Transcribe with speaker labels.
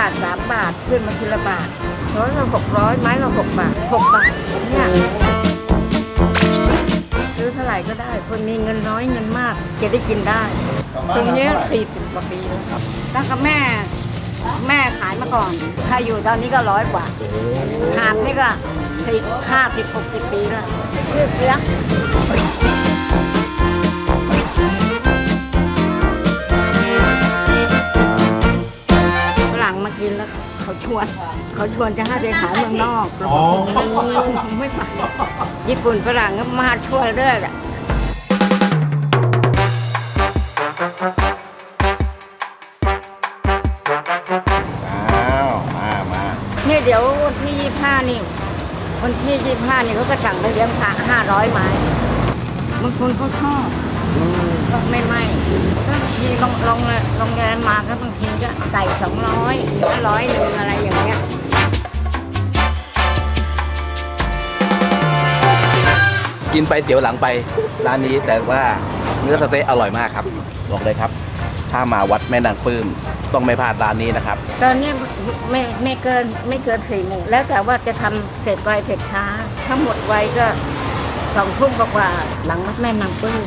Speaker 1: บาทสามบาทขึ้นมาทีละบาทร้อยละหกร้อยไม้ละหกบาทหกบาทเนี่ยซื้อเท่าไหร่ก็ได้ คนมีเงินน้อยเงินมากจะได้กินได้ ตรงเนี้สี่สิบกว่าปีแล้วครับตั้งแต่แม่แม่ขายมาก่อน ถ้าอยู่ตอนนี้ก็ร้อยกว่าหาบนี่ก็สี่ห้าสิบหกสิบปีแล้วชื่อเสียงฝรั่ง มากินแล้วเขาชวน เขาชวนจะให้ไปขายเมืองนอกเราบอกไม่ไปญี่ปุ่นฝรั่งก็มาช่วยเรื่อยแหละ
Speaker 2: อ้าว มามา
Speaker 1: นี่เดี๋ยววันที่ยี่ห้านี่วันที่ยี่ห้านี่เขาก็สั่งไปเลี้ยงพระห้าร้อยไม้บางคนเขาชอบก็ไม่ไม่ ก็บางทีลงลงลงแรงมาก็บางทีก็ใส่สองร้อยหรือร้อยหนึ่งอะไรอย่างเงี้ย
Speaker 2: กินไปเตี๋ยวหลังไปร้านนี้แต่ว่าเนื้อสเต๊ะอร่อยมากครับบอกเลยครับ ถ้ามาวัดแม่นางปลื้มต้องไม่พลาดร้านนี้นะครับ
Speaker 1: ตอนนี้ไม่ไม่เกินไม่เกินสี่โมงแล้วแต่ว่าจะทำเสร็จไวเสร็จช้าถ้าหมดไวก็สองทุ่มกว่าๆหลังแม่นางปลื้ม